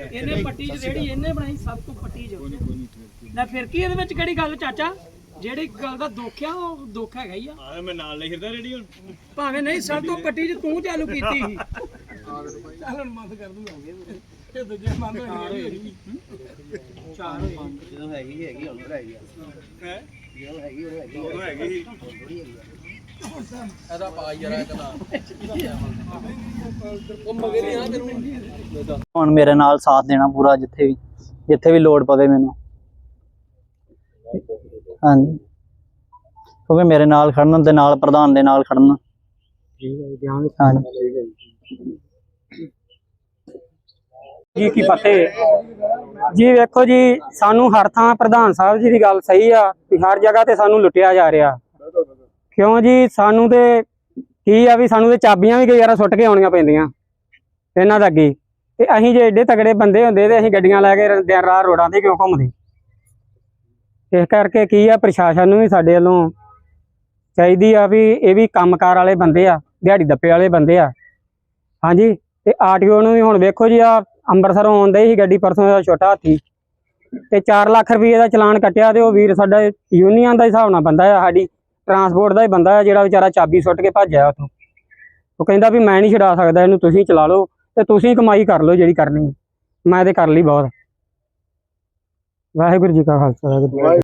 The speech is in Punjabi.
ਇਹਨੇ ਪੱਟੀ ਚ ਰੇੜੀ ਇਹਨੇ ਬਣਾਈ ਸਭ ਤੋਂ ਪੱਟੀ ਚ। ਲੈ ਫਿਰ ਕੀ ਇਹਦੇ ਵਿੱਚ ਕਿਹੜੀ ਗੱਲ ਚਾਚਾ? ਜਿਹੜੀ ਗੱਲ ਦਾ ਦੁੱਖ ਆ ਉਹ ਦੁੱਖ ਹੈਗਾ ਹੀ ਆ। ਆ ਮੈਂ ਨਾਲ ਲੈ ਫਿਰਦਾ ਰੇੜੀ ਹੁਣ ਭਾਵੇਂ ਨਹੀਂ ਸਭ ਤੋਂ ਪੱਟੀ ਚ ਤੂੰ ਚਾਲੂ ਕੀਤੀ ਸੀ। ਚੱਲ ਹੁਣ ਬੰਦ ਕਰ ਦੂੰਗਾ ਇਹ ਦੂਜੇ ਬੰਦ ਹੋ? ਗਏ ਚਾਰ ਜਦੋਂ ਹੈਗੀ ਹੈਗੀ ਹੁਣ ਰਹਿ ਗਿਆ ਹੈ? ਜਦੋਂ ਹੈਗੀ ਉਹ ਹੈਗੀ ਉਹ ਹੈਗੀ ਇਹਦਾ ਪਾ ਯਾਰ ਇਹਦਾ ਹੁਣ ਮੇਰੇ ਨਾਲ ਸਾਥ ਦੇਣਾ ਪੂਰਾ ਜਿੱਥੇ ਵੀ ਜਿੱਥੇ ਵੀ ਲੋੜ ਪਵੇ ਮੈਨੂੰ। ਹਾਂਜੀ। ਕਿਉਂਕਿ ਮੇਰੇ ਨਾਲ ਖੜਨ ਦੇ ਨਾਲ, ਪ੍ਰਧਾਨ ਦੇ ਨਾਲ ਖੜਨ। ਜੀ ਕੀ ਫਤਿਹ। ਜੀ ਵੇਖੋ ਜੀ, ਸਾਨੂੰ ਹਰ ਥਾਂ ਪ੍ਰਧਾਨ ਸਾਹਿਬ ਜੀ ਦੀ ਗੱਲ ਸਹੀ ਆ ਕਿ ਹਰ ਜਗ੍ਹਾ ਤੇ ਸਾਨੂੰ ਲੁੱਟਿਆ ਜਾ ਰਿਹਾ। ਕਿਉਂ ਜੀ? ਸਾਨੂੰ ਤੇ ਕੀ ਆ ਵੀ ਸਾਨੂੰ ਤੇ ਚਾਬੀਆਂ ਵੀ ਕਈ ਵਾਰ ਸੁੱਟ ਕੇ ਆਉਣੀਆਂ ਪੈਂਦੀਆਂ ਇਹਨਾਂ ਦਾ ਅੱਗੇ। ਤੇ ਅਸੀਂ ਜੇ ਏਡੇ ਤਗੜੇ ਬੰਦੇ ਹੁੰਦੇ ਤੇ ਅਸੀਂ ਗੱਡੀਆਂ ਲੈ ਕੇ ਦਿਨ ਰਾਤ ਰੋਡਾਂ ਤੇ ਕਿਉਂ ਘੁੰਮਦੇ? ਇਸ ਕਰਕੇ ਕੀ ਆ, ਪ੍ਰਸ਼ਾਸਨ ਨੂੰ ਵੀ ਸਾਡੇ ਵੱਲੋਂ ਚਾਹੀਦੀ ਆ ਵੀ ਇਹ ਵੀ ਕੰਮਕਾਰ ਵਾਲੇ ਬੰਦੇ ਆ, ਦਿਹਾੜੀ ਦੱਪੇ ਵਾਲੇ ਬੰਦੇ ਆ। ਹਾਂਜੀ, ਤੇ ਆਰਟੀਓ ਨੂੰ ਵੀ ਹੁਣ ਵੇਖੋ ਜੀ, ਆ ਅੰਮ੍ਰਿਤਸਰੋਂ ਆਉਂਦੇ ਸੀ ਗੱਡੀ ਪਰਸੋਂ ਦਾ ਛੋਟਾ ਹਾਥੀ। ਤੇ 4 ਲੱਖ ਰੁਪਏ ਦਾ ਚਲਾਨ ਕੱਟਿਆ ਤੇ ਉਹ ਵੀਰ ਸਾਡਾ ਯੂਨੀਅਨ ਦਾ ਹਿਸਾਬ ਨਾਲ ਬੰਦਾ ਆ ਸਾਡੀ। ਟਰਾਂਸਪੋਰਟ ਦਾ ਹੀ ਬੰਦਾ ਜਿਹੜਾ ਵਿਚਾਰਾ ਚਾਬੀ ਸੁੱਟ ਕੇ ਭੱਜਿਆ ਉੱਥੋਂ। ਉਹ ਕਹਿੰਦਾ ਵੀ ਮੈਂ ਨਹੀਂ ਛਡਾ ਸਕਦਾ, ਇਹਨੂੰ ਤੁਸੀਂ ਚਲਾ ਲਓ ਤੇ ਤੁਸੀਂ ਕਮਾਈ ਕਰ ਲਓ ਜਿਹੜੀ ਕਰਨੀ ਮੈਂ ਤੇ ਕਰ ਲਈ ਬਹੁਤ। ਵਾਹਿਗੁਰੂ ਜੀ ਕਾ ਖਾਲਸਾ, ਵਾਹਿਗੁਰੂ